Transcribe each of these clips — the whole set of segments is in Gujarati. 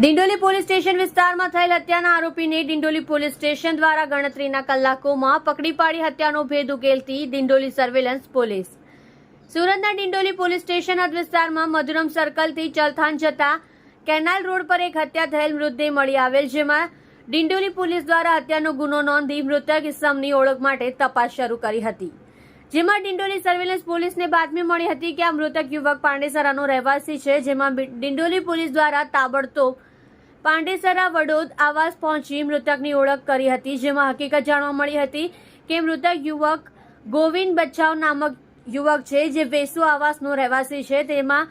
ડિંડોલી પોલીસ સ્ટેશન વિસ્તારમાં થયેલ હત્યાના આરોપીને ડિંડોલી પોલીસ સ્ટેશન દ્વારા ગણતરીના કલાકોમાં પકડી પાડી હત્યાનો ભેદ ઉકેલતી ડિંડોલી સર્વેલન્સ પોલીસ. સુરતના ડિંડોલી પોલીસ સ્ટેશન હદ વિસ્તારમાં મધુરમ સર્કલથી ચલથાન જતા કેનાલ રોડ પર એક હત્યા થયેલ મૃતદેહ મળી આવેલ, જેમાં ડિંડોલી પોલીસ દ્વારા હત્યાનો ગુનો નોંધી મૃતક ઇસમની ઓળખ માટે તપાસ શરૂ કરી હતી. જેમાં ડિંડોલી સર્વેલન્સ પોલીસને બાતમી મળી હતી કે આ મૃતક યુવક પાંડેસરાનો રહેવાસી છે, જેમાં ડિંડોલી પોલીસ દ્વારા તાબડતોબ પાંડેસરા વડોદ આવાસ પહોંચી મૃતકની ઓળખ કરી હતી, જેમાં હકીકત જાણવા મળી હતી કે મૃતક યુવક ગોવિંદ બચ્ચાવ નામક યુવક છે, જે વેસુ આવાસનો રહેવાસી છે. તેમાં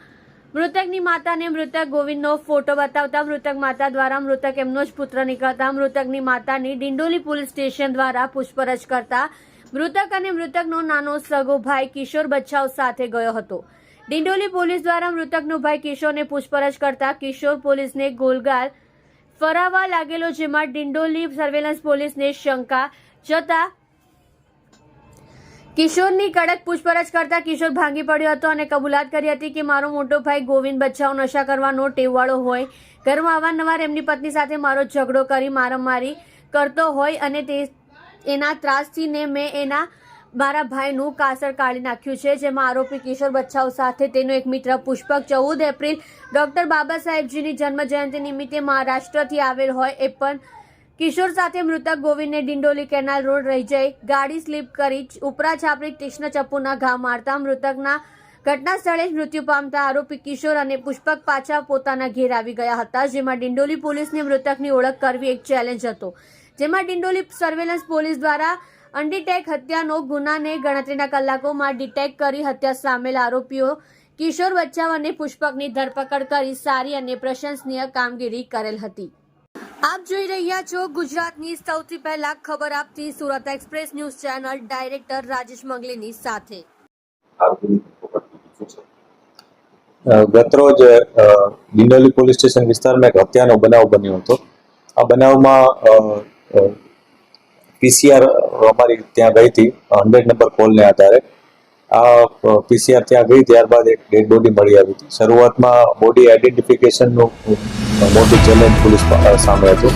મૃતકની માતાને મૃતક ગોવિંદનો ફોટો બતાવતા મૃતક માતા દ્વારા મૃતક એમનો જ પુત્ર નીકળતા મૃતકની માતાની ડિંડોલી પોલીસ સ્ટેશન દ્વારા પૂછપરછ કરતા મૃતક અને મૃતકનો નાનો સગો ભાઈ કિશોર બચ્ચાવ સાથે ગયો હતો. ડિંડોલી પોલીસ દ્વારા મૃતકનો ભાઈ કિશોરને પૂછપરછ કરતા કિશોર પોલીસને ગોલગાલ ફરાવા લાગેલો, જેમાં ડિંડોલી સર્વેલન્સ પોલીસને શંકા જતા કિશોરની કડક પૂછપરછ કરતા કિશોર ભાંગી પડ્યો હતો અને કબૂલાત કરી હતી કે મારો મોટો ભાઈ ગોવિંદ બચ્ચાઓ નશા કરવાનો ટેવવાળો હોય. ઘરમાં અવારનવાર એમની પત્ની સાથે મારો ઝઘડો કરી મારામારી કરતો હોય અને તે એના ત્રાસથી ને મેં એના મારા ભાઈનું કાસર કાઢી નાખ્યું છે, જેમાં આરોપી કિશોર બચ્ચાઓ સાથે તેનો એક મિત્ર પુષ્પક ચૌદ એપ્રિલ ડોક્ટર બાબા સાહેબજીની જન્મ જયંતિ નિમિત્તે મહારાષ્ટ્રથી આવેલ હોય એ પણ કિશોર સાથે મૃતક ગોવિંદને ડિંડોલી કેનાલ રોડ રહી જઈ ગાડી સ્લીપ કરી ઉપરા છાપરી તીક્ષ્ણ ચપ્પુના ઘા મારતા મૃતકના ઘટના સ્થળે જ મૃત્યુ પામતા આરોપી કિશોર અને પુષ્પક પાછા પોતાના ઘેર આવી ગયા હતા, જેમાં ડિંડોલી પોલીસને મૃતકની ઓળખ કરવી એક ચેલેન્જ હતો. જેમાં ડિંડોલી સર્વેલન્સ પોલીસ દ્વારા અનડિટેક હત્યાનો ગુનાને ગણતરીના કલાકોમાં ડિટેક કરી હત્યા સામેલ આરોપીઓ કિશોર બચ્ચાવ અને પુષ્પકની ધરપકડ કરી સારી અને પ્રશંસનીય કામગીરી કરેલ હતી. આપ જોઈ રહ્યા છો ગુજરાતની સૌથી પહેલા ખબર આપતી Surat express news channel director Rajesh મંગલીની સાથે. ગતરોજ ડિંડોલી પોલીસ સ્ટેશન વિસ્તારમાં એક હત્યાનો બનાવ બન્યો હતો. આ બનાવમાં પીસીઆર અમારી ત્યાં ગઈ હતી. હંડ્રેડ નંબર કોલને આધારે. આ પીસીઆર ત્યાં ગઈ ત્યારબાદ એક ડેડ બોડી મળી આવી હતી. શરૂઆતમાં બોડી આઈડેન્ટિફિકેશનનું મોટું ચેલેન્જ પોલીસ સામે હતું.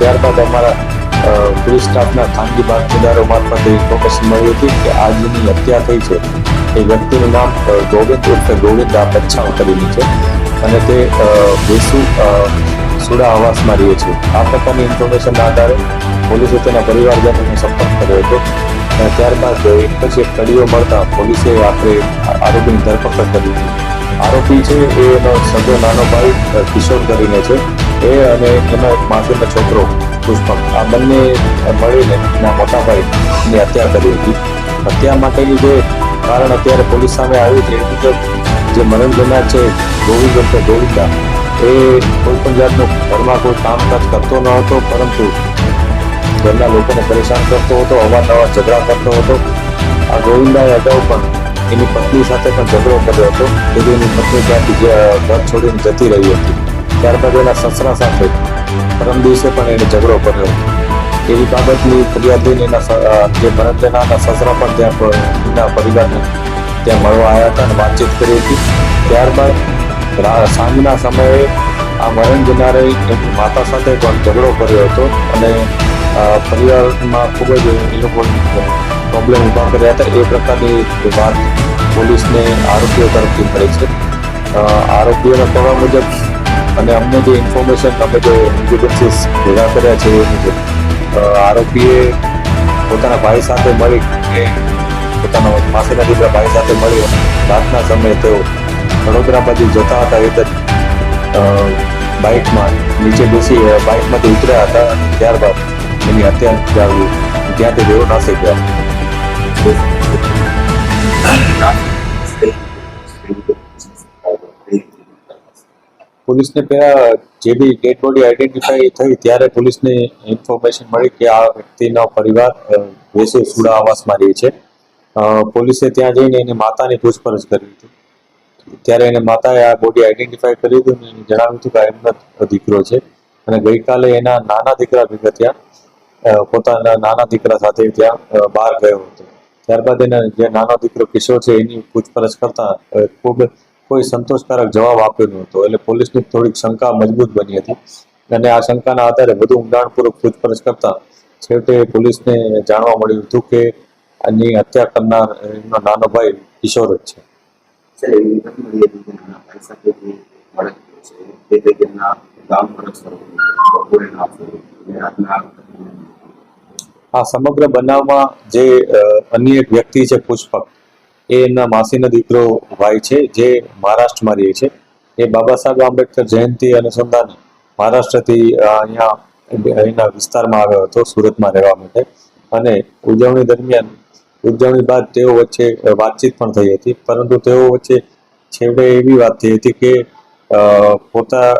ત્યારબાદ અમારા પોલીસ સ્ટાફના ખાનગી બાતમીદારો મારફતે ઇન્ફોર્મેશન મળી હતી કે આ જેની હત્યા થઈ છે. એ વ્યક્તિનું નામ ગોવિંદ ઉર્ફે ગોવિંદ આ બચ્ચાવ કરીને છે. અને તે વેસુ સુડા આવાસમાં રહે છે. આ પ્રકારની ઇન્ફોર્મેશનના આધારે પોલીસે તેના પરિવારજનોનો સંપર્ક કર્યો હતો. અને ત્યારબાદ પછી એક કડીઓ મળતા પોલીસે આપણે આ- આરોપીની ધરપકડ કરી આરોપી છે એ એનો સગો નાનો ભાઈ કિશોર કરીને છે. એ અને એનો એક માસૂમનો છોકરો, પુષ્પક. આ બંને મળીને એના મોટા ભાઈની હત્યા કરી હતી. હત્યા માટેની જે કારણ અત્યારે પોલીસ સામે આવ્યું છે, એ મુજબ જે મરણ છે, ગોવિંદ ઉર્ફે ગોવિંદા, એ કોઈ પણ જાતનું ઘરમાં કોઈ કામકાજ કરતો ન હતો, પરંતુ ઘરના લોકોને પરેશાન કરતો હતો, અવારનવાર ઝઘડા કરતો હતો. આ ગોવિંદાએ અગાઉ પણ એની પત્ની સાથે પણ ઝઘડો કર્યો હતો. તેથી એની પત્ની ત્યાંથી ઘર છોડીને જતી રહી હતી. ત્યારબાદ એના સસરા સાથે પરમ દિવસે પણ એને ઝઘડો કર્યો એવી બાબતની ફરિયાદ લઈને એના જે ભરતના સસરા પણ ત્યાં એના પરિવારને ત્યાં મળવા આવ્યા હતા અને વાતચીત કરી હતી. ત્યારબાદ સાંજના સમયે આ મરણ જનારે માતા સાથે પણ ઝઘડો કર્યો હતો અને પરિવારમાં ખૂબ જ એ લોકો પ્રોબ્લેમ ઊભા કર્યા હતા. એ પ્રકારની વાત પોલીસને આરોપીઓ તરફથી મળી છે. આરોપીઓના કહેવા મુજબ અને અમને જે ઇન્ફોર્મેશન અમે જે એવિડન્સીસ ભેગા કર્યા છે એ મુજબ આરોપીએ પોતાના ભાઈ સાથે મળી પોતાના પાસેના દીકરા ભાઈ સાથે મળી રાતના સમયે તેઓ વડોદરા બાજુ જતા હતા. એ બાઇકમાં નીચે બેસી બાઇકમાંથી ઉતર્યા હતા. ત્યારબાદ એની હત્યા નિપજાવી ત્યાંથી તેઓ નાસી ગયા. પોલીસને પહેલા જે બી ડેડ બોડી આઈડેન્ટિફાઈ થઈ ત્યારે પોલીસને ઇન્ફોર્મેશન મળી કે આ વ્યક્તિનો પરિવાર વેસે સુડા આવાસમાં રહે છે. પોલીસે ત્યાં જઈને એની માતાની પૂછપરછ કરી હતી. ત્યારે એને માતાએ આ બોડી આઈડેન્ટિફાઈ કરી હતું અને જણાવ્યું હતું કે આ એમનો દીકરો છે. અને ગઈકાલે એના નાના દીકરા ભેગા અ, પોતાના નાના દીકરા સાથે ત્યાં બહાર ગયો હતો. ત્યારબાદ એના જે નાનો દીકરો કિશોર છે, એની પૂછપરછ કરતા ખૂબ, કોઈ સંતોષકારક જવાબ આપ્યો ન હતો. એટલે પોલીસની થોડીક શંકા મજબૂત બની હતી. અને આ શંકાના આધારે વધુ ઊંડાણપૂર્વક પૂછપરછ કરતા, છેવટે પોલીસને જાણવા મળ્યું હતું કે, આની હત્યા કરનાર એમનો નાનો ભાઈ કિશોર જ છે. ગામ સ્વરૂપ બપોરે ના રાતના આ સમગ્ર બનાવમાં જે અન્ય એક વ્યક્તિ છે પુષ્પક, એ એમના માસીનો દીકરો ભાઈ છે, જે મહારાષ્ટ્રમાં રહે છે. એ બાબા સાહેબ આંબેડકર જયંતિ અનુસંધાને મહારાષ્ટ્રથી અહીંયા, અહીંના વિસ્તારમાં આવ્યો હતો, સુરતમાં રહેવા માટે. અને ઉજવણી દરમિયાન, ઉજવણી બાદ તેઓ વચ્ચે વાતચીત પણ થઈ હતી. પરંતુ તેઓ વચ્ચે છેવટે એવી વાત થઈ હતી કે પોતા